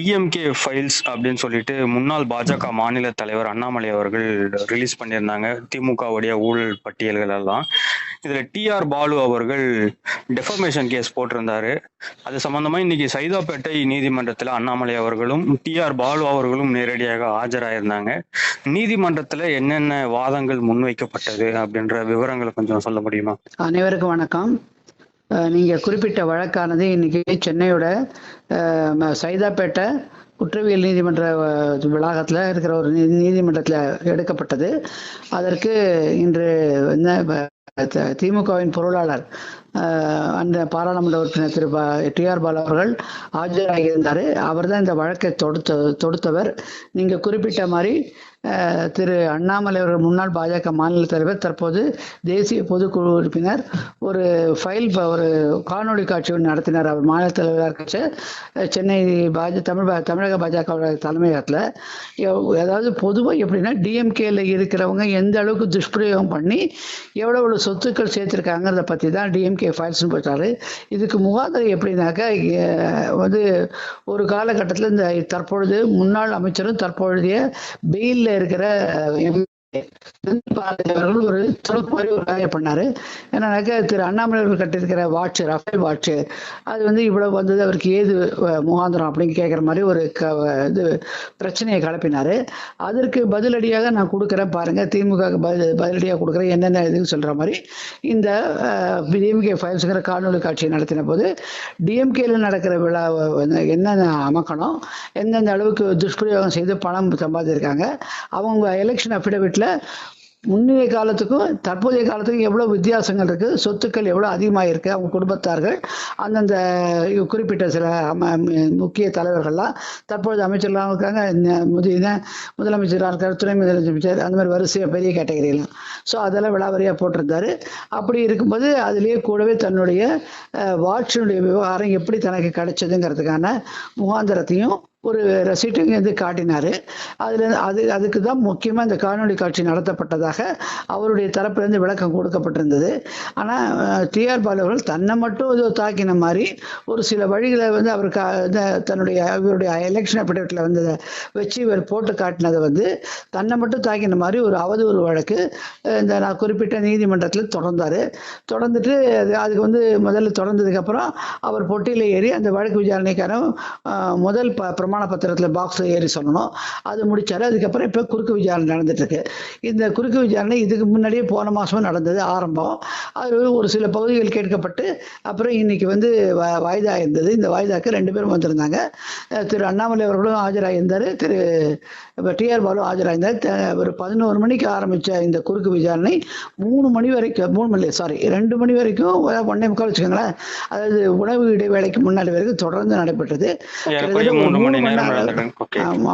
DMK files அப்படின்னு சொல்லிட்டு முன்னாள் பாஜக மாநில தலைவர் அண்ணாமலை அவர்கள் ரிலீஸ் பண்ணியிருந்தாங்க. திமுகவுடைய ஊழல் பட்டியல்கள் எல்லாம். இதுல டிஆர் பாலு அவர்கள் டெஃபர்மேஷன் கேஸ் போட்டிருந்தாரு. அது சம்பந்தமா இன்னைக்கு சைதாப்பேட்டை நீதிமன்றத்துல அண்ணாமலை அவர்களும் டிஆர் பாலு அவர்களும் நேரடியாக ஆஜராயிருந்தாங்க. நீதிமன்றத்துல என்னென்ன வாதங்கள் முன்வைக்கப்பட்டது அப்படின்ற விவரங்களை கொஞ்சம் சொல்ல முடியுமா? அனைவருக்கும் வணக்கம். நீங்கள் குறிப்பிட்ட வழக்கானது இன்னைக்கு சென்னையோட ம- சைதாப்பேட்டை குற்றவியல் நீதிமன்ற வளாகத்தில் இருக்கிற ஒரு நீதிமன்றத்தில் எடுக்கப்பட்டது. அதற்கு இன்று என்ன, திமுகவின் பொருளாளர் அந்த பாராளுமன்ற உறுப்பினர் திரு டி ஆர் பாலா அவர்கள் ஆஜராகியிருந்தார். அவர் தான் இந்த வழக்கை தொடுத்த தொடுத்தவர். நீங்கள் குறிப்பிட்ட மாதிரி திரு அண்ணாமலை அவர்கள் முன்னாள் பாஜக மாநில தலைவர் தற்போது தேசிய பொதுக்குழு உறுப்பினர் ஒரு ஃபைல் ஒரு காணொளி காட்சி ஒன்று நடத்தினார். அவர் மாநில தலைவராக இருந்துச்சு. சென்னை பாஜ தமிழ் பா- தமிழக பாஜக தலைமையகத்தில். அதாவது பொதுவாக எப்படின்னா டிஎம்கேல இருக்கிறவங்க எந்த அளவுக்கு துஷ்பிரயோகம் பண்ணி எவ்வளோ எவ்வளோ சொத்துக்கள் சேர்த்துருக்காங்கிறத பற்றி தான் டிஎம்கே ஃபைல்ஸ்னு போட்டார். இதுக்கு முகாந்திரம் எப்படின்னாக்கா வந்து ஒரு காலகட்டத்தில் இந்த தற்பொழுது முன்னாள் அமைச்சரும் தற்பொழுதைய பெயிலில் இருக்கிற எம் அவர்கள் ஒரு துணுக்கு மாதிரி ஒரு வேலையை பண்ணாரு. என்னன்னாக்கா திரு அண்ணாமலை அவர்கள் கட்டியிருக்கிற வாட்ச் ரஃபேல் வாட்ச் அது வந்து இவ்வளவு வந்தது அவருக்கு ஏது முகாந்திரம் அப்படின்னு கேட்குற மாதிரி ஒரு க இது பிரச்சனையை கிளப்பினாரு. அதற்கு பதிலடியாக நான் கொடுக்குறேன் பாருங்க திமுக பதில் பதிலடியாக கொடுக்குறேன் என்னென்ன இதுன்னு சொல்ற மாதிரி. இந்த டிஎம்கே ஃபைல்ஸுங்கிற காணொலி காட்சியை நடத்தின போது டிஎம்கேல நடக்கிற விழா என்னென்ன அமக்கணும் எந்தெந்த அளவுக்கு துஷ்பிரயோகம் செய்து பணம் சம்பாதிச்சிருக்காங்க அவங்க எலெக்ஷன் அஃபிடவிட்டில் முன்னைய காலத்துக்கும் தற்போதைய காலத்துக்கும் எவ்வளோ வித்தியாசங்கள் இருக்குது சொத்துக்கள் எவ்வளோ அதிகமாக இருக்குது அவங்க குடும்பத்தார்கள் அந்தந்த குறிப்பிட்ட சில முக்கிய தலைவர்கள்லாம் தற்போது அமைச்சர்களாக இருக்காங்க. முதிய முதலமைச்சராக இருக்கார் துணை முதலமைச்சர் அந்த மாதிரி வரிசையாக பெரிய கேட்டகரியெல்லாம் ஸோ அதெல்லாம் விளாவரியாக போட்டிருந்தாரு. அப்படி இருக்கும்போது அதுலேயே கூடவே தன்னுடைய வாட்சினுடைய விவகாரம் எப்படி தனக்கு கிடைச்சதுங்கிறதுக்கான முகாந்திரத்தையும் ஒரு ரசீட்டும் வந்து காட்டினார். அதில் அது அதுக்கு தான் முக்கியமாக இந்த காணொளி காட்சி நடத்தப்பட்டதாக அவருடைய தரப்பிலிருந்து விளக்கம் கொடுக்கப்பட்டிருந்தது. ஆனால் டிஆர் பாலு அவர்கள் தன்னை மட்டும் ஏதோ தாக்கின மாதிரி ஒரு சில வழிகளை வந்து அவர் கா- இந்த தன்னுடைய அவருடைய எலெக்ஷன் அபிடேட்ல வந்து வச்சு இவர் போட்டு காட்டினதை வந்து தன்னை மட்டும் தாக்கின மாதிரி ஒரு அவதூறு வழக்கு இந்த நான் குறிப்பிட்ட நீதிமன்றத்தில் தொடர்ந்தார். தொடர்ந்துட்டு அது அதுக்கு வந்து முதல்ல தொடர்ந்ததுக்கப்புறம் அவர் பொட்டியில் ஏறி அந்த வழக்கு விசாரணைக்கான முதல் ப பிரமாண பத்திரத்தில் பாக்ஸில் ஏறி சொல்லணும். அது முடிச்சாரு. அதுக்கப்புறம் இப்போ குறுக்கு விசாரணை நடந்துட்டு இருக்கு இந்த குறுக்கு விசாரணை இதுக்கு முன்னாடியே போன மாசமும் நடந்தது ஆரம்பம். அது ஒரு சில பகுதிகள் கேட்கப்பட்டு அப்புறம் இன்னைக்கு வந்து வாய்தா இருந்தது. இந்த வாய்தாக்கு ரெண்டு பேரும் வந்திருந்தாங்க. திரு அண்ணாமலை அவர்களும் ஆஜராயிருந்தார் திரு டிஆர் பாலு ஆஜராயிருந்தார் த- ஒரு பதினோரு மணிக்கு ஆரம்பிச்ச இந்த குறுக்கு விசாரணை மூணு மணி வரைக்கும் மூணு மணி சாரி ரெண்டு மணி வரைக்கும் ஒன்னே முக்கால் வச்சுக்கோங்களேன். அதாவது உணவு இடைவேளைக்கு முன்னாடி வரைக்கும் தொடர்ந்து நடைபெற்றது. கிட்டத்தட்ட ஒரு மூணு நேரம்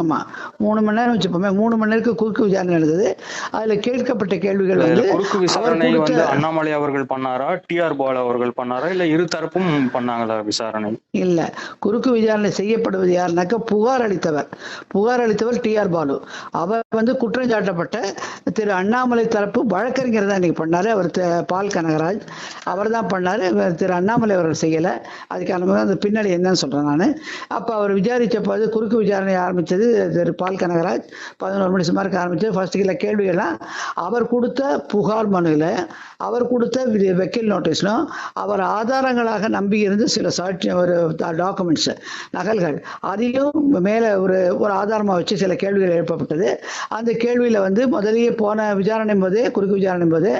ஆமா மூணு மணி நேரம் வச்சுப்போமே. மூணு மணி நேரத்துக்கு குறுக்கு விசாரணை நடந்தது அதுல கேட்கப்பட்ட கேள்விகள் வந்து குறுக்கு விசாரணை வந்து அண்ணாமலை அவர்கள் பண்ணாரா? டிஆர் பாலு அவர்கள் பண்ணாரா? இல்ல இரு தரப்பும் பண்ணாங்களா விசாரணை? இல்ல. குறுக்கு விசாரணை செய்யப்படுவது யாருனாக்க புகார் அளித்தவர். புகார் அளித்தவர் டி ஆர் பாலு. அவர் வந்து குற்றம் சாட்டப்பட்ட திரு அண்ணாமலை தரப்பு வழக்கறிஞர் தான் இன்னைக்கு பண்ணாரு. அவர் பால் கனகராஜ். அவர் தான் பண்ணாரு. திரு அண்ணாமலை அவர்கள் செய்யல. அதுக்கான அந்த பின்னாடி என்னன்னு சொல்றேன் நான். அப்ப அவர் விசாரிச்ச போது குறுக்கு விசாரணை ஆரம்பித்தது திரு பால் கனகராஜ். பதினோரு மணி சுமாருக்கு ஆரம்பித்தது ஃபர்ஸ்ட் சில கேள்விகள்லாம் அவர் கொடுத்த புகார் மனுவில் அவர் கொடுத்த வி- வக்கீல் நோட்டீஸ்லும் அவர் ஆதாரங்களாக நம்பி இருந்து சில சாட்சி ஒரு டாக்குமெண்ட்ஸ் நகல்கள் அதையும் மேலே ஒரு ஒரு ஆதாரமாக வச்சு சில கேள்விகள் எழுப்பப்பட்டது. அந்த கேள்வியில் வந்து முதலியே போன விசாரணை போது குறுக்கு விசாரணை போது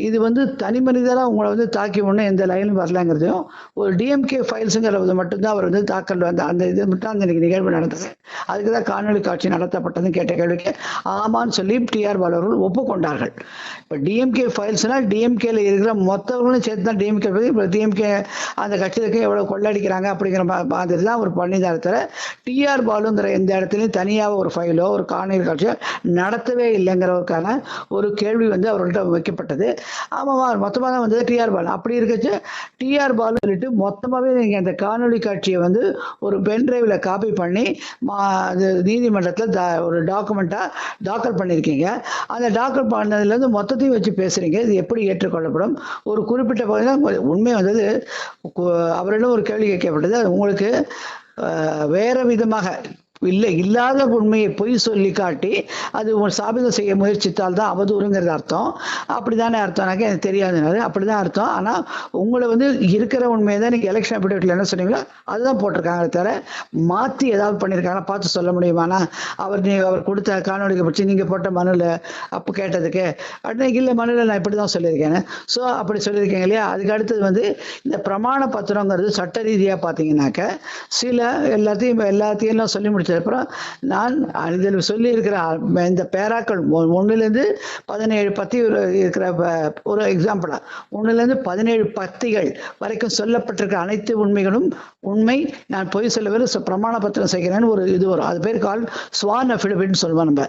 இது வந்து தனி மனிதராக உங்களை வந்து தாக்கி ஒன்றும் எந்த லைனும் வரலங்கிறதையும் ஒரு டிஎம்கே ஃபைல்ஸுங்கிறது மட்டும்தான் அவர் வந்து தாக்கல் வந்த அந்த இது மட்டும் அந்த நிகழ்வு நடந்தது. அதுக்கு தான் காணொலி காட்சி நடத்தப்பட்டதுன்னு கேட்ட கேள்விக்கு ஆமான்னு சொல்லி டிஆர் பாலவர்கள் ஒப்புக்கொண்டார்கள். இப்போ டிஎம்கே ஃபைல்ஸ்னால் டிஎம்கேல இருக்கிற மொத்தவர்களும் சேர்த்து தான் டிஎம்கே இப்போ டிஎம்கே அந்த கட்சியிலுக்கு எவ்வளோ கொள்ளடிக்கிறாங்க அப்படிங்கிற மா- மாதிரி தான் அவர் டிஆர் பாலுங்கிற எந்த இடத்துலையும் தனியாக ஒரு ஃபைலோ ஒரு காணொலி காட்சியோ நடத்தவே இல்லைங்கிறவருக்கான ஒரு கேள்வி வந்து அவர்கள்ட்ட வைக்கப்பட்டது. ஆமாம் மொத்தமாக தான் வந்தது டிஆர் பாலு. அப்படி இருக்கச்சு டிஆர் பாலு சொல்லிட்டு மொத்தமாகவே நீங்கள் அந்த காணொலி காட்சியை வந்து ஒரு பென் டிரைவில் காப்பி பண்ணி மா- அது நீதிமன்றத்தில் தா ஒரு டாக்குமெண்ட்டாக தாக்கல் பண்ணியிருக்கீங்க அந்த தாக்கல் பண்ணதுலேருந்து மொத்தத்தையும் வச்சு பேசுகிறீங்க இது எப்படி ஏற்றுக்கொள்ளப்படும்? ஒரு குறிப்பிட்ட பகுதி தான் உண்மை வந்தது அவரிடம் ஒரு கேள்வி கேட்கப்பட்டது. அது உங்களுக்கு வேறு வேற விதமாக இல்லை இல்லாத உண்மையை பொய் சொல்லி காட்டி அது சாபிதம் செய்ய முயற்சித்தால் தான் அவதூறுங்கிறது அர்த்தம். அப்படி தானே அர்த்தம்னாக்க எனக்கு தெரியாதுனாரு. அப்படிதான் அர்த்தம். ஆனால் உங்களை வந்து இருக்கிற உண்மையை தான் நீங்கள் எலெக்ஷன் அபிடேட்ல என்ன சொன்னீங்களோ அதுதான் போட்டிருக்காங்க தவிர மாற்றி ஏதாவது பண்ணியிருக்காங்க பார்த்து சொல்ல முடியுமானா அவர் நீங்கள் அவர் கொடுத்த காணொலிக்கு பற்றி நீங்கள் போட்ட மனுல அப்போ கேட்டதுக்கு அப்படின்னா இல்லை மனுல நான் இப்படி தான் சொல்லியிருக்கேன் ஸோ அப்படி சொல்லியிருக்கீங்க இல்லையா? அதுக்கு அடுத்தது வந்து இந்த பிரமாண பத்திரங்கிறது சட்ட ரீதியாக பார்த்தீங்கன்னாக்க சில எல்லாத்தையும் எல்லாத்தையும் சொல்லி சொல்லி அப்புறம் நான் இதில் சொல்லியிருக்கிற இருக்கிற இந்த பேராக்கள் ஒன்றுலேருந்து பதினேழு பத்தி ஒரு இருக்கிற ஒரு எக்ஸாம்பிளாக ஒன்றுலேருந்து பதினேழு பத்திகள் வரைக்கும் சொல்லப்பட்டிருக்கிற அனைத்து உண்மைகளும் உண்மை. நான் பொய் சொல்லவில்லை ச- பிரமாண பத்திரம் செய்கிறேன்னு ஒரு இது வரும். அது பேர் கால் ஸ்வான் அஃபிடவிட்னு சொல்லுவோம் நம்ம.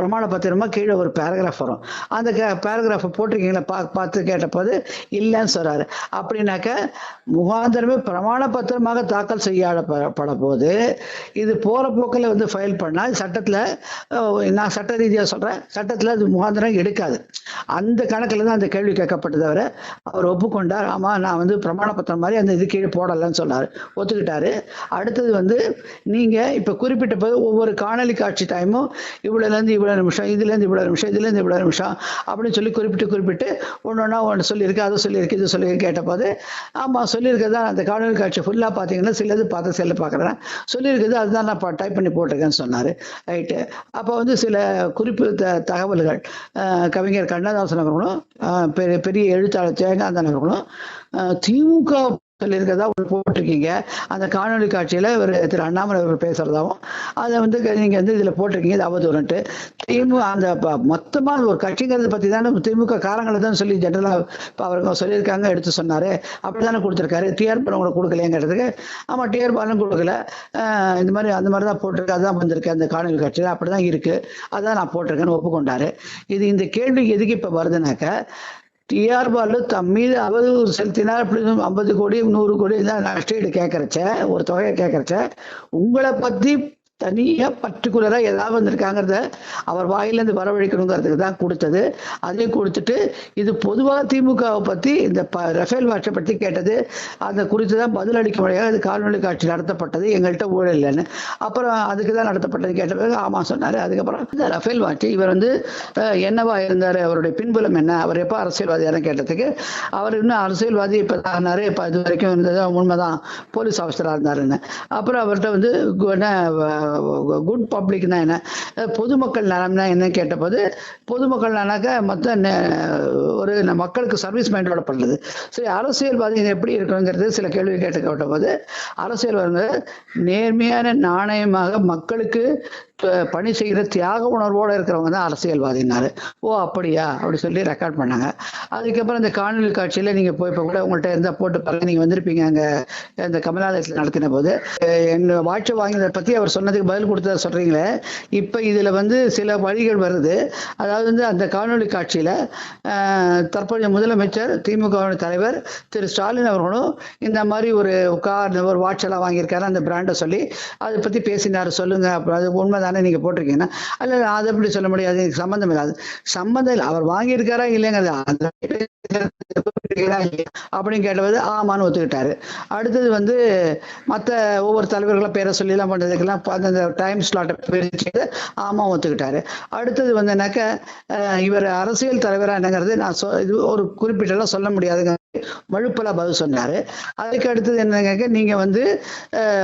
பிரமாண பத்திரமா கீழே ஒரு பேராகிராஃப் வரும். அந்த பேராகிராஃபை போட்டிருக்கீங்களா? பா பார்த்து கேட்டபோது இல்லைன்னு சொல்றாரு. அப்படின்னாக்க முகாந்திரமே பிரமாண பத்திரமாக தாக்கல் செய்யப்பட போது இது போற போக்கில் வந்து ஃபைல் பண்ணால் சட்டத்தில் நான் சட்ட ரீதியாக சொல்றேன் சட்டத்தில் அது முகாந்திரம் எடுக்காது. அந்த கணக்கில் தான் அந்த கேள்வி கேட்கப்பட்டதவரை அவர் ஒப்புக்கொண்டார். ஆமா நான் வந்து பிரமாண பத்திரம் மாதிரி அந்த இது கீழே போடலைன்னு சொன்னார். ஒத்துக்கிட்டாரு. அடுத்தது வந்து நீங்க இப்ப குறிப்பிட்ட போது ஒவ்வொரு காணொலி காட்சி டைமும் இவ்வளவுல இருந்து இவ்வளவு நிமிஷம் இதுல இருந்து இவ்வளவு நிமிஷம் இதுல இருந்து இவ்வளவு நிமிஷம் அப்படின்னு சொல்லி குறிப்பிட்டு குறிப்பிட்டு ஒன்று ஒன்றா ஒன்று சொல்லியிருக்கு அதை சொல்லியிருக்கு இது சொல்லியிருக்கு கேட்டபோது ஆமா சொல்லியிருக்கிறது தான் அந்த காணொலி காட்சி ஃபுல்லா பார்த்தீங்கன்னா சிலது பார்த்து சில பார்க்குறேன் சொல்லியிருக்குது அதுதான் நான் டைப் பண்ணி போட்டிருக்கேன்னு சொன்னார். ரைட்டு அப்போ வந்து சில குறிப்பு த தகவல்கள் கவிஞர் கண்ணதாசன் அவர்களும் பெரிய பெரிய எழுத்தாளர் ஜெயகாந்தன் அவர்களும் திமுக சொல்லியிருக்கிறதா ஒரு போட்டிருக்கீங்க. அந்த காணொலி காட்சியில் இவர் திரு அண்ணாமலை அவர்கள் பேசுகிறதாவும் அதை வந்து நீங்கள் வந்து இதில் போட்டிருக்கீங்க இது அவதூறுன்ட்டு திமுக அந்த ப- ஒரு கட்சிங்கிறத பற்றி தானே திமுக காரங்களை தான் சொல்லி ஜென்ரலாக இப்போ அவருங்க சொல்லியிருக்காங்க எடுத்து சொன்னாரு. அப்படிதானே கொடுத்துருக்காரு. டிஆர் பணம் கூட கொடுக்கலையங்கிறதுக்கு. ஆமாம் டிஆர் பாலம் கொடுக்கல. இந்த மாதிரி அந்த மாதிரி தான் போட்டிருக்கு. அதுதான் வந்திருக்கு அந்த காணொலி காட்சியில். அப்படிதான் இருக்குது அதான் நான் போட்டிருக்கேன்னு ஒப்புக்கொண்டாரு. இது இந்த கேள்வி எதுக்கு இப்போ வருதுனாக்க டிஆர் பாலு தம் மீது அவதூறு செலுத்தினார் அப்படின்னு ஐம்பது கோடி நூறு கோடி தான் நஷ்டீடு கேட்கறச்ச ஒரு தொகையை கேட்கறச்ச. உங்களை பத்தி தனியாக பர்டிகுலராக ஏதாவது வந்திருக்காங்கிறத அவர் வாயிலேருந்து வரவழைக்கணுங்கிறதுக்கு தான் கொடுத்தது. அதையும் கொடுத்துட்டு இது பொதுவாக திமுகவை பற்றி இந்த ப- ரஃபேல் வாட்சை பற்றி கேட்டது அந்த குறித்து தான் பதில் அளிக்க முடியாது அது காணொலி காட்சி நடத்தப்பட்டது. எங்கள்கிட்ட ஊழல் இல்லைன்னு அப்புறம் அதுக்கு தான் நடத்தப்பட்டது கேட்ட பிறகு ஆமாம் சொன்னார். அதுக்கப்புறம் இந்த ரஃபேல் வாட்சி இவர் வந்து என்னவா இருந்தார்? அவருடைய பின்புலம் என்ன? அவர் எப்போ அரசியல்வாதியான கேட்டதுக்கு அவர் இன்னும் அரசியல்வாதி இப்போ ஆனார். இப்போ இது வரைக்கும் இருந்தது உண்மைதான். போலீஸ் ஆஃபீஸராக இருந்தாருன்னு. அப்புறம் அவர்கிட்ட வந்து என்ன குட் பப்ளிக்னா என்ன? பொதுமக்கள் நலம்னா என்னன்னு கேட்டபோது பொதுமக்கள் நலனாக்க மொத்த ஒரு மக்களுக்கு சர்வீஸ் மைண்டோட பண்ணுறது சரி அரசியல்வாதி எப்படி இருக்கணுங்கிறது சில கேள்வி கேட்டு கேட்டபோது போது வந்து நேர்மையான நாணயமாக மக்களுக்கு பணி செய்கிற தியாக உணர்வோடு இருக்கிறவங்க தான் அரசியல்வாதினாரு ஓ அப்படியா? அப்படி சொல்லி ரெக்கார்ட் பண்ணாங்க. அதுக்கப்புறம் இந்த காணொலி காட்சியில் நீங்கள் போய் இப்போ கூட உங்கள்கிட்ட இருந்தால் போட்டு பாருங்க. நீங்கள் வந்திருப்பீங்க அங்கே இந்த கமலாலயத்தில் நடத்தின போது. என் எங்க வாட்சை வாங்கினதை பற்றி அவர் சொன்னதுக்கு பதில் கொடுத்தத சொல்கிறீங்களே இப்போ இதில் வந்து சில வழிகள் வருது. அதாவது வந்து அந்த காணொலி காட்சியில் தற்போதைய முதலமைச்சர் திமுக தலைவர் திரு ஸ்டாலின் அவர்களும் இந்த மாதிரி ஒரு கார் ஒரு வாட்ச் எல்லாம் வாங்கியிருக்காரு. அந்த பிராண்டை சொல்லி அதை பற்றி பேசினார். சொல்லுங்கள் அப்புறம் அது உண்மைதான்? நீங்கள் போட்டிருக்கீங்கன்னா அல்ல அதை எப்படி சொல்ல முடியாது எனக்கு சம்மந்தம் இல்லாது சம்மந்தம் இல்லை. அவர் வாங்கியிருக்காரா இல்லைங்கிறது அந்த அப்படின்னு கேட்டபோது ஆமான்னு ஒத்துக்கிட்டாரு. அடுத்தது வந்து மற்ற ஒவ்வொரு தலைவர்களும் பேரை சொல்லி எல்லாம் பண்றதுக்கெல்லாம் அந்த டைம் ஸ்லாட்டை பிரிச்சு ஆமா ஒத்துக்கிட்டாரு. அடுத்தது வந்து என்னக்க இவர் அரசியல் தலைவரா என்னங்கிறது நான் சொ- இது ஒரு குறிப்பிட்டெல்லாம் சொல்ல முடியாதுங்க. மழுப்பலா பதில் சொன்னார். அதுக்கு அடுத்தது என்னங்க நீங்கள் வந்து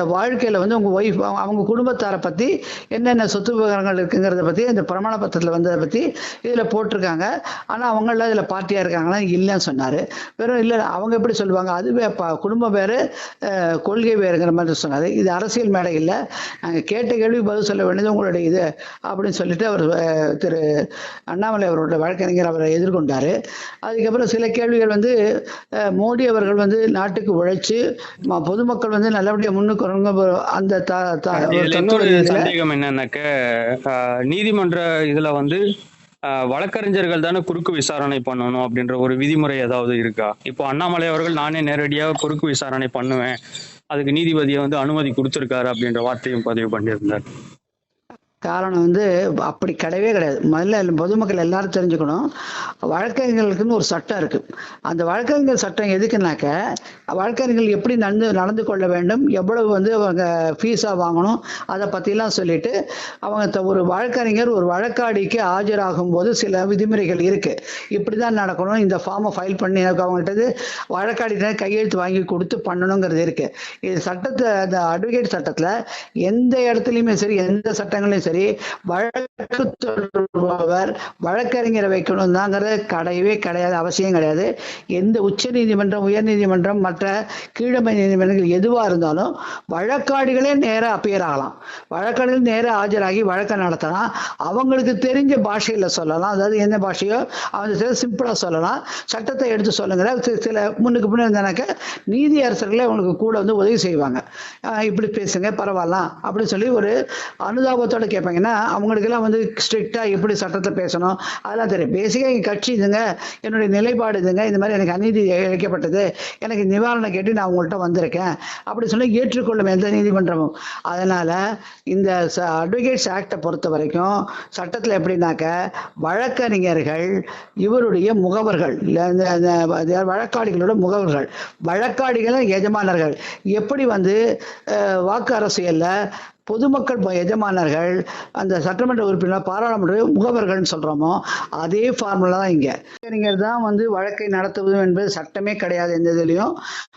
வாழ்க்கையில் வந்து உங்கள் ஒய்ஃப் அவங்க குடும்பத்தாரை பற்றி என்னென்ன சொத்து விவகாரங்கள் இருக்குங்கிறத பற்றி இந்த பிரமாண பத்திரத்தில் வந்ததை பற்றி இதில் போட்டிருக்காங்க. ஆனால் அவங்களாம் இதில் பார்ட்டியாக இருக்காங்களா? இல்லைன்னு சொன்னார். வெறும் இல்லை அவங்க எப்படி சொல்லுவாங்க? அதுவே ப- குடும்பம் வேறு கொள்கை வேறுங்கிற மாதிரி சொன்னார். இது அரசியல் மேடை இல்லை. நாங்கள் கேட்ட கேள்வி பதில் சொல்ல வேண்டியது உங்களுடைய இது அப்படின்னு சொல்லிட்டு அவர் திரு அண்ணாமலை அவரோட வழக்கறிஞர் அவரை எதிர்கொண்டார். அதுக்கப்புறம் சில கேள்விகள் வந்து மோடி அவர்கள் வந்து நாட்டுக்கு உழைச்சு பொதுமக்கள் வந்து நல்லபடியா முன்னுக்கு அந்த சந்தேகம் என்னன்னாக்க நீதிமன்ற இதுல வந்து வழக்கறிஞர்கள் தானே குறுக்கு விசாரணை பண்ணணும் அப்படின்ற ஒரு விதிமுறை ஏதாவது இருக்கா? இப்போ அண்ணாமலை அவர்கள் நானே நேரடியாக குறுக்கு விசாரணை பண்ணுவேன். அதுக்கு நீதிபதியை வந்து அனுமதி கொடுத்திருக்காரு அப்படின்ற வார்த்தையும் பதிவு பண்ணியிருந்தார். காரணம் வந்து அப்படி கிடையவே கிடையாது. முதல்ல பொதுமக்கள் எல்லாரும் தெரிஞ்சுக்கணும். வழக்கறிஞர்களுக்குன்னு ஒரு சட்டம் இருக்கு. அந்த வழக்கறிஞர் சட்டம் எதுக்குனாக்க வழக்கறிஞர்கள் எப்படி நடந்து நடந்து கொள்ள வேண்டும் எவ்வளவு வந்து அவங்க ஃபீஸாக வாங்கணும் அதை பற்றிலாம் சொல்லிட்டு அவங்க த- ஒரு வழக்கறிஞர் ஒரு வழக்காடிக்கு ஆஜராகும் போது சில விதிமுறைகள் இருக்கு. இப்படி தான் நடக்கணும். இந்த ஃபார்மை ஃபைல் பண்ணி அவங்கள்ட்ட வழக்காடிட்ட கையெழுத்து வாங்கி கொடுத்து பண்ணணுங்கிறது இருக்கு. இது சட்டத்தை அந்த அட்வொகேட் சட்டத்தில் எந்த இடத்துலையுமே சரி எந்த சட்டங்களையும் சரி வழக்கு தொடர்பவர் வழக்கறிஞரை வைக்கணும் தாங்கிறது கிடையவே கிடையாது அவசியம் கிடையாது. எந்த உச்ச நீதிமன்றம் உயர் நீதிமன்றம் மற்ற கீழமை நீதிமன்றங்கள் எதுவாக இருந்தாலும் வழக்காடிகளே நேராக அப்பியர் ஆகலாம். வழக்காடிகள் நேராக ஆஜராகி வழக்கை நடத்தலாம். அவங்களுக்கு தெரிஞ்ச பாஷையில் சொல்லலாம். அதாவது என்ன பாஷையோ அவங்க சிம்பிளாக சொல்லலாம். சட்டத்தை எடுத்து சொல்லுங்க சில முன்னுக்கு முன்னே இருந்தானாக்க நீதி அரசர்களே அவங்களுக்கு கூட வந்து உதவி செய்வாங்க. இப்படி பேசுங்க பரவாயில்ல அப்படின்னு சொல்லி ஒரு அனுதாபத்தோட கேட்பாங்கன்னா அவங்களுக்கெல்லாம் வந்து ஸ்ட்ரிக்டாக எப்படி சட்டத்தை பேசணும்? அதெல்லாம் தெரியும். பேசிக்காக எங்கள் கட்சி இதுங்க என்னுடைய நிலைப்பாடு இதுங்க இந்த மாதிரி எனக்கு அநீதி இழைக்கப்பட்டது எனக்கு நிவாரணம் கேட்டு நான் உங்கள்கிட்ட வந்திருக்கேன். அப்படி சொல்லி ஏற்றுக்கொள்ளும் எந்த நீதிமன்றமும். அதனால இந்த அட்வொகேட்ஸ் ஆக்டை பொறுத்த வரைக்கும் சட்டத்தில் எப்படின்னாக்க வழக்கறிஞர்கள் இவருடைய முகவர்கள் இந்த- வழக்காடிகளோட முகவர்கள் வழக்காடிகளும் எஜமானர்கள். எப்படி வந்து வாக்கு அரசியலில் பொதுமக்கள் ப- எஜமானர்கள் அந்த சட்டமன்ற உறுப்பினர் பாராளுமன்ற முகவர்கள்னு சொல்கிறோமோ அதே ஃபார்முலா தான் இங்கே. வழக்கறிஞர் தான் வந்து வழக்கை நடத்துவது என்பது சட்டமே கிடையாது எந்த இதுலையும்.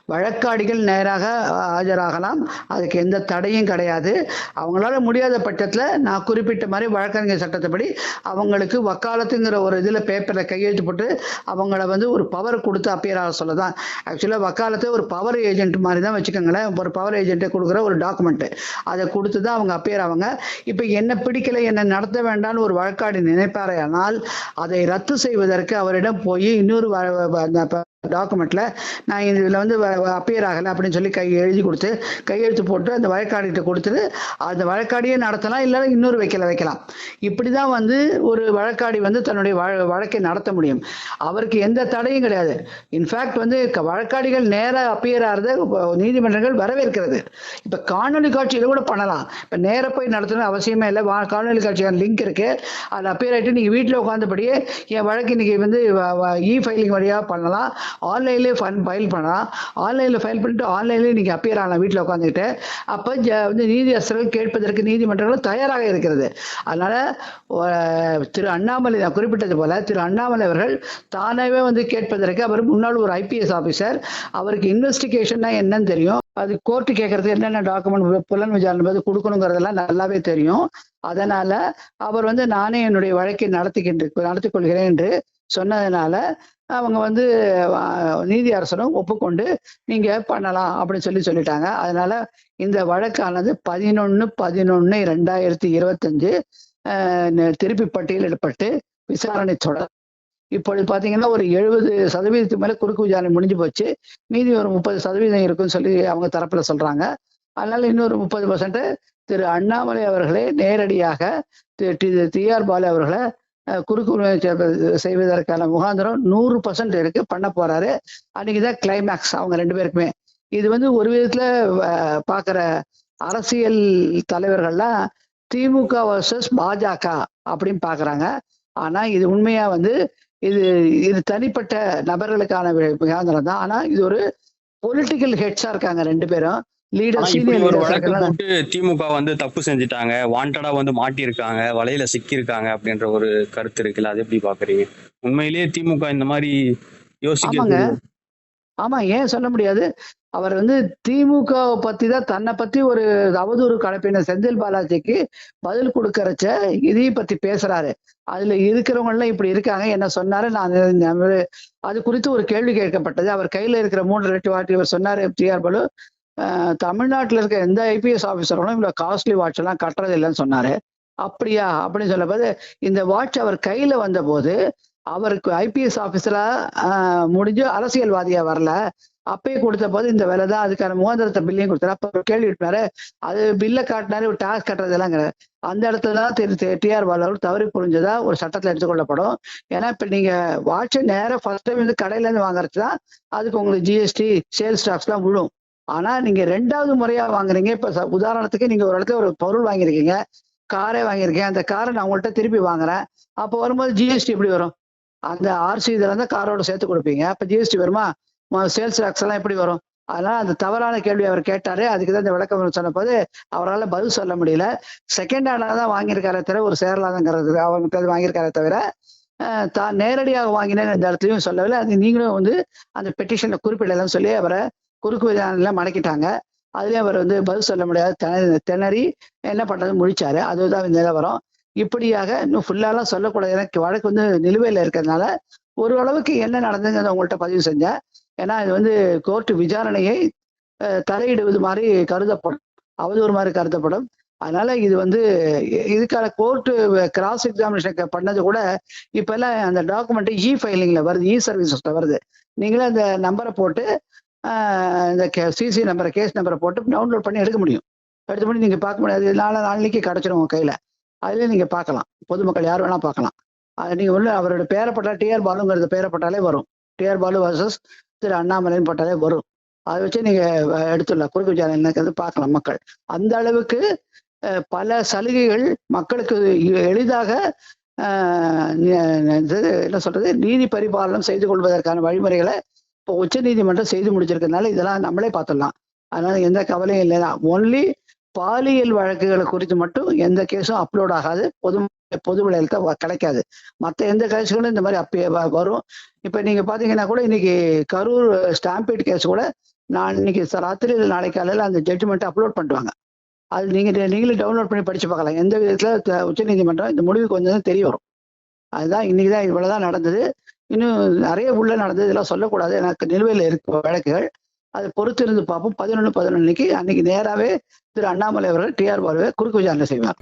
வழக்காடிகள் நேராக ஆஜராகலாம். அதுக்கு எந்த தடையும் கிடையாது. அவங்களால முடியாத பட்சத்தில் நான் குறிப்பிட்ட மாதிரி வழக்கறிஞர் சட்டத்தைப்படி அவங்களுக்கு வக்காலத்துங்கிற ஒரு இதில் பேப்பரில் கையெழுத்து போட்டு அவங்கள வந்து ஒரு பவர் கொடுத்து அப்பியர் ஆக சொல்ல தான் ஆக்சுவலாக வக்காலத்தை ஒரு பவர் ஏஜென்ட் மாதிரி தான் வச்சுக்கோங்களேன். ஒரு பவர் ஏஜென்ட்டை கொடுக்குற ஒரு டாக்குமெண்ட்டு அதை கொடுத்து தான் அவங்க அப்பியர் ஆவாங்க. இப்போ என்ன பிடிக்கல என்ன நடத்த வேண்டாம்னு ஒரு வழக்காடி நினைப்பாரையானால் அதை ரத்து செய்வதற்கு அவரிடம் போய் இன்னொரு டாக்குமெண்ட்டில் டாக்குமெண்ட்ல நான் இதில் வந்து அப்பியர் ஆகலை அப்படின்னு சொல்லி கை எழுதி கொடுத்து கையெழுத்து போட்டு அந்த வழக்காடிகிட்ட கொடுத்துட்டு அந்த வழக்காடியே நடத்தலாம் இல்லை இன்னொரு வைக்கல வைக்கலாம். இப்படி தான் வந்து ஒரு வழக்காடி வந்து தன்னுடைய வழ- வழக்கை நடத்த முடியும். அவருக்கு எந்த தடையும் கிடையாது. இன்ஃபேக்ட் வந்து க- வழக்காடிகள் நேராக அப்பியர் ஆகிறத நீதிமன்றங்கள் வரவேற்கிறது. இப்போ காணொலி காட்சியில கூட பண்ணலாம். இப்போ நேர போய் நடத்தணும் அவசியமே இல்லை. வா காணொலி காட்சியான லிங்க் இருக்கு. அதில் அப்பியர் ஆகிட்டு நீங்கள் வீட்டில் உட்காந்தபடியே என் வழக்கு இன்னைக்கு வந்து இ ஃபைலிங் வழியாக பண்ணலாம். ஆன்லைன்லேயே ஃபன் ஃபைல் பண்ணலாம் ஆன்லைனில் ஃபைல் பண்ணிட்டு ஆன்லைன்லேயே நீங்கள் அப்பியர் ஆகலாம் வீட்டில் உட்காந்துக்கிட்டு அப்போ ஜ வந்து நீதியரசர்கள் கேட்பதற்கு நீதிமன்றங்களும் தயாராக இருக்கிறது. அதனால திரு அண்ணாமலை நான் குறிப்பிட்டது போல திரு அண்ணாமலை அவர்கள் தானாகவே வந்து கேட்பதற்கு அவர் முன்னாள் ஒரு ஐபிஎஸ் ஆஃபீஸர் அவருக்கு இன்வெஸ்டிகேஷன்னா என்னன்னு தெரியும். அது கோர்ட்டு கேட்கறது என்னென்ன டாக்குமெண்ட் புலன் விசாரணை போது கொடுக்கணுங்கிறதெல்லாம் நல்லாவே தெரியும். அதனால அவர் வந்து நானே என்னுடைய வழக்கை நடத்திக்கின்ற நடத்தி கொள்கிறேன் என்று சொன்னதுனால அவங்க வந்து நீதி அரசரும் ஒப்புக்கொண்டு நீங்க பண்ணலாம் அப்படின்னு சொல்லி சொல்லிட்டாங்க. அதனால இந்த வழக்கானது பதினொன்னு பதினொன்னு ரெண்டாயிரத்தி இருபத்தஞ்சு திருப்பி பட்டியலிடப்பட்டு விசாரணை தொடர் இப்பொழுது பாத்தீங்கன்னா ஒரு எழுபது சதவீதத்துக்கு மேல குறுக்கு விசாரணை முடிஞ்சு போச்சு. மீதி ஒரு முப்பது சதவீதம் இருக்குன்னு சொல்லி அவங்க தரப்புல சொல்றாங்க. அதனால இன்னொரு முப்பது பர்சன்ட் திரு அண்ணாமலை அவர்களே நேரடியாக திரு டி- ஆர் பாலு அவர்களை குறுக்கு செய்வதற்கான முகாந்திரம் நூறு பர்சன்ட் இருக்கு பண்ண போறாரு. அன்னைக்கு தான் கிளைமேக்ஸ் அவங்க ரெண்டு பேருக்குமே. இது வந்து ஒரு விதத்துல பாக்குற அரசியல் தலைவர்கள்லாம் திமுக வர்சஸ் பாஜக அப்படின்னு பாக்குறாங்க ஆனா இது உண்மையா வந்து இது இது தனிப்பட்ட நபர்களுக்கான முகாந்திரம் தான். ஆனா இது ஒரு பொலிட்டிக்கல் ஹெட்ஸா இருக்காங்க ரெண்டு பேரும். இருக்காங்க திமுக வந்து தப்பு செஞ்சுட்டாங்க வாண்டடா வந்து மாட்டியிருக்காங்க வலையில சிக்கியிருக்காங்க அப்படின்ற ஒரு கருத்து இருக்குல்ல அது எப்படி பாக்குறீங்க உண்மையிலேயே திமுக இந்த மாதிரி யோசிக்க ஆமா ஏன் சொல்ல முடியாது? அவர் வந்து திமுக பத்தி தான் தன்னை பத்தி ஒரு அவதூறு கலப்பின செந்தில் பாலாஜிக்கு பதில் கொடுக்கறச்ச இதையும் பத்தி பேசுறாரு. அதுல இருக்கிறவங்க எல்லாம் இப்படி இருக்காங்க என்ன சொன்னாரு நான் அது- குறித்து ஒரு கேள்வி கேட்கப்பட்டது. அவர் கையில இருக்கிற மூன்று லட்சம் வாட்டி அவர் சொன்னாரு டிஆர் பாலு. தமிழ்நாட்டில் இருக்க எந்த ஐபிஎஸ் ஆபீசர்களும் இவ்வளோ காஸ்ட்லி வாட்ச் எல்லாம் கட்டுறது இல்லைன்னு சொன்னாரு. அப்படியா? அப்படின்னு சொல்லும்போது இந்த வாட்ச் அவர் கையில வந்த போது அவருக்கு ஐபிஎஸ் ஆஃபீஸராக முடிஞ்சு அரசியல்வாதியா வரல. அப்பயே கொடுத்த போது இந்த விலை தான் அதுக்கான முகாந்திரத்தை பில்லையும் கொடுத்தாரு. அப்ப கேள்வி விட்டாரு அது பில்லை காட்டினாரு ஒரு டாக்ஸ் கட்டுறதெல்லாம் கிடையாது அந்த இடத்துல தான் திரு டிஆர் பாலு தவறி புரிஞ்சதா ஒரு சட்டத்துல எடுத்துக்கொள்ளப்படும். ஏன்னா இப்ப நீங்க வாட்சை நேரம் ஃபர்ஸ்ட் டைம் வந்து கடையில இருந்து வாங்குறது தான் அதுக்கு உங்களுக்கு ஜிஎஸ்டி சேல்ஸ் டாக்ஸ் விழும். ஆனா நீங்க ரெண்டாவது முறையா வாங்குறீங்க. இப்ப உதாரணத்துக்கு நீங்க ஒரு இடத்துல ஒரு பொருள் வாங்கியிருக்கீங்க. காரே வாங்கியிருக்கேன் அந்த காரை நான் உங்கள்கிட்ட திருப்பி வாங்குறேன். அப்போ வரும்போது ஜிஎஸ்டி எப்படி வரும்? அந்த ஆர்சி இதில் இருந்தால் காரோட சேர்த்து கொடுப்பீங்க. அப்போ ஜிஎஸ்டி வருமா? சேல்ஸ் டாக்ஸ் எல்லாம் எப்படி வரும்? அதனால அந்த தவறான கேள்வி அவர் கேட்டாரு. அதுக்கு தான் இந்த விளக்கம் சொன்னபோது அவரால் பதில் சொல்ல முடியல. செகண்ட் ஹேண்டாக தான் வாங்கியிருக்காரே தவிர ஒரு சேரலாதங்கிறது அவங்க வாங்கியிருக்காரே தவிர தான் நேரடியாக வாங்கினேன் இந்த இடத்துலையும் சொல்லவில்லை. அது நீங்களும் வந்து அந்த பெட்டிஷனில் குறிப்பிடலன்னு சொல்லி அவரை குறுக்கு விதானில மடக்கிட்டாங்க. அதுலேயும் அவர் வந்து பதில் சொல்ல முடியாது திணறி திணறி என்ன பண்ணுறது முடிச்சாரு அதுதான் இந்த நிலவரம். இப்படியாக இன்னும் ஃபுல்லாலாம் சொல்லக்கூடாது. எனக்கு வழக்கு வந்து நிலுவையில் இருக்கிறதுனால ஒரு அளவுக்கு என்ன நடந்ததுங்கிறத உங்கள்கிட்ட பதிவு செஞ்சேன். ஏன்னா இது வந்து கோர்ட்டு விசாரணையை தலையிடுவது மாதிரி கருதப்படும். அவதூறு மாதிரி கருதப்படும். அதனால இது வந்து இதுக்கான கோர்ட்டு கிராஸ் எக்ஸாமினேஷன் பண்ணது கூட இப்ப எல்லாம் அந்த டாக்குமெண்ட் இ ஃபைலிங்ல வருது e இ சர்வீசஸ்ல வருது. நீங்களே அந்த நம்பரை போட்டு இந்த இந்த சிசி நம்பரை கேஸ் நம்பரை போட்டு டவுன்லோட் பண்ணி எடுக்க முடியும். எடுத்து பண்ணி நீங்கள் பார்க்க முடியாது. நாளை நாளைக்கு கிடச்சிடும் உங்கள் கையில். அதுல நீங்கள் பார்க்கலாம். பொதுமக்கள் யார் வேணால் பார்க்கலாம். அது நீங்கள் உள்ள அவரோட பேரப்பட்டா டிஆர் பாலுங்கிறது பேரப்பட்டாலே வரும். டிஆர் பாலு வர்சஸ் திரு அண்ணாமலைன்னு போட்டாலே வரும். அதை வச்சு நீங்கள் எடுத்துடலாம். குறுக்கு வந்து பார்க்கலாம் மக்கள். அந்த அளவுக்கு பல சலுகைகள் மக்களுக்கு எளிதாக இது என்ன சொல்றது? நீதி பரிபாலனம் செய்து கொள்வதற்கான வழிமுறைகளை இப்போ உச்ச நீதிமன்றம் செய்து முடிச்சிருக்கிறதுனால இதெல்லாம் நம்மளே பார்த்துடலாம். அதனால எந்த கவலையும் இல்லை ஒன்லி பாலியல் வழக்குகளை குறித்து மட்டும் எந்த கேஸும் அப்லோட் ஆகாது. பொது பொது விளையாட்டு கிடைக்காது. மற்ற எந்த கேஸுகளும் இந்த மாதிரி அப்பயே வரும். இப்போ நீங்க பாத்தீங்கன்னா கூட இன்னைக்கு கரூர் ஸ்டாம்பீட் கேஸ் கூட நான் இன்னைக்கு ராத்திரி இல்லை நாளைக்கு காலையில் அந்த ஜட்ஜ்மெண்ட் அப்லோட் பண்ணுவாங்க அது நீங்க நீங்களே டவுன்லோட் பண்ணி படிச்சு பார்க்கலாம். எந்த விதத்துல உச்ச நீதிமன்றம் இந்த முடிவுக்கு வந்ததுன்னு தெரிய வரும். அதுதான் இன்னைக்கு தான் இவ்வளவுதான் நடந்தது. இன்னும் நிறைய உள்ள நடந்தது இதெல்லாம் சொல்லக்கூடாது. எனக்கு நிலுவையில் இருக்க வழக்குகள். அதை பொறுத்து இருந்து பார்ப்போம். பதினொன்று பதினொன்னுக்கு அன்னைக்கு நேராகவே திரு அண்ணாமலை அவர்கள் டிஆர் பாலுவை குறுக்கு விசாரணை செய்வார்.